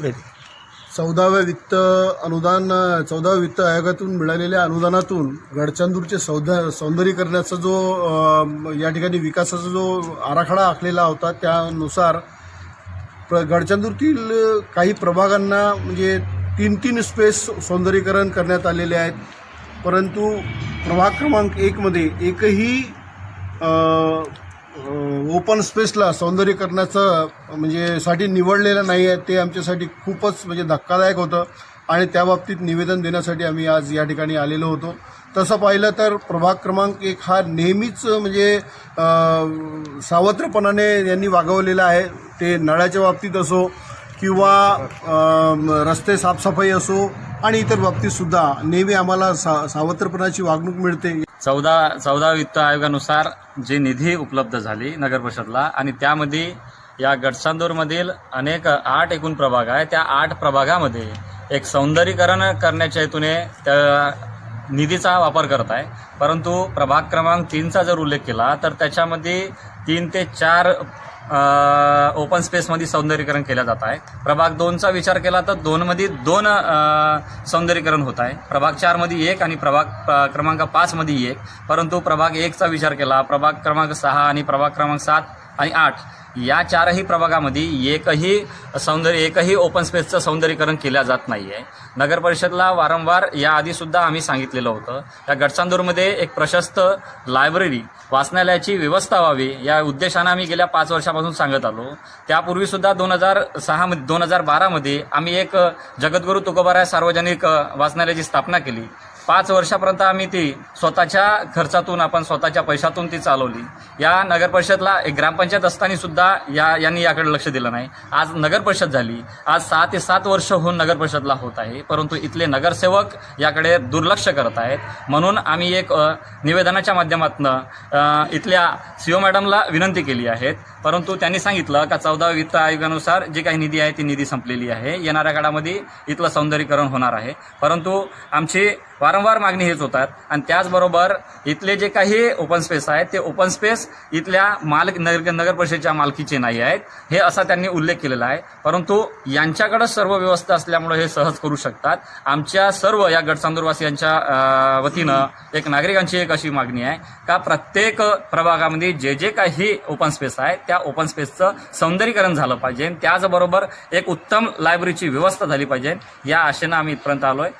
भेट चौदाव्या वित्त अनुदान चौदाव्या वित्त आयोगातून मिळालेल्या अनुदानातून गडचंदूरचे सौदा सौंदर्यीकरणाचा जो या ठिकाणी विकासाचा जो आराखडा आखलेला होता त्यानुसार प्र गडचांदूरतील काही प्रभागांना म्हणजे तीन तीन स्पेस सौंदर्यीकरण करण्यात आलेले आहेत. परंतु प्रभाग क्रमांक एकमध्ये एकही ओपन स्पेसला सौंदर्यीकरणाचं म्हणजे साठी निवडलेलं नाही आहे ते आमच्यासाठी खूपच म्हणजे धक्कादायक होतं. आणि त्या बाबतीत निवेदन देण्यासाठी आम्ही आज या ठिकाणी आलेलो होतो. तसं पाहिलं तर प्रभाग क्रमांक एक हा नेहमीच म्हणजे सावत्रपणाने यांनी वागवलेला आहे. ते नळाच्या बाबतीत असो किंवा रस्ते साफसफाई असो आणि इतर बाबतीतसुद्धा नेहमी आम्हाला सा सावत्रपणाची वागणूक मिळते. चौदा चौदा वित्त आयोगानुसार जी निधी उपलब्ध झाली नगर परिषदला आणि त्यामध्ये या गडचांदूरमधील अनेक आठ एकूण प्रभाग आहे त्या आठ प्रभागामध्ये एक सौंदर्यीकरण करण्याच्या हेतूने त्या निधीचा वापर करत आहे. परंतु प्रभाग क्रमांक तीनचा जर उल्लेख केला तर त्याच्यामध्ये तीन ते चार ओपन स्पेसमध्ये सौंदर्यीकरण केलं जात आहे. प्रभाग दोनचा विचार केला तर दोनमध्ये दोन सौंदर्यीकरण होत आहे. प्रभाग चारमध्ये एक आणि प्रभाग क्रमांक पाचमध्ये एक. परंतु प्रभाग एकचा विचार केला. प्रभाग क्रमांक सहा आणि प्रभाग क्रमांक सात आणि आठ या चारही प्रभागामध्ये एकही सौंदर्य एकही ओपन स्पेसचं सौंदर्यीकरण केलं जात नाही आहे नगर परिषदला वारंवार याआधीसुद्धा आम्ही सांगितलेलं होतं. या गडचांदूरमध्ये एक प्रशस्त लायब्ररी वाचनालयाची व्यवस्था व्हावी या उद्देशानं आम्ही गेल्या पाच वर्षापासून सांगत आलो. त्यापूर्वीसुद्धा दोन हजार सहामध्ये दोन हजार बारामध्ये आम्ही एक जगद्गुरू तुकोबाराय सार्वजनिक वाचनालयाची स्थापना केली. पाच वर्षापर्यंत आम्ही ती स्वतःच्या खर्चातून आपण स्वतःच्या पैशातून ती चालवली. या नगर परिषदला एक ग्रामपंचायत असताना सुद्धा या यांनी याकडे लक्ष दिलं नाही. आज नगर परिषद झाली. आज सहा ते सात वर्ष होऊन नगर परिषदला होत आहे. परंतु इथले नगरसेवक याकडे दुर्लक्ष करत आहेत. म्हणून आम्ही एक निवेदनाच्या माध्यमातून इथल्या सी ओ मॅडमला विनंती केली आहे परंतु त्यांनी सांगितलं का चौदा वित्त आयोगानुसार जी काही निधी आहे ती निधी संपलेली आहे. येणाऱ्या काळामध्ये इथलं सौंदर्यीकरण होणार आहे. परंतु आमची वारंवार मागणी हेच होतात. आणि त्याचबरोबर इथले जे काही ओपन स्पेस आहेत ते ओपन स्पेस इथल्या मालक नगर नगर परिषदेच्या मालकीचे नाही आहेत. हे असा त्यांनी उल्लेख केलेला आहे. परंतु यांच्याकडं सर्व व्यवस्था असल्यामुळे हे सहज करू शकतात. आमच्या सर्व या गडचांदूरवासियांच्या वतीनं एक नागरिकांची एक अशी मागणी आहे का प्रत्येक प्रभागामध्ये जे जे काही ओपन स्पेस आहे त्या ओपन स्पेसचं सौंदर्यीकरण झालं पाहिजे. त्याचबरोबर एक उत्तम लायब्ररीची व्यवस्था झाली पाहिजे. या आशेनं आम्ही इथपर्यंत आलोय.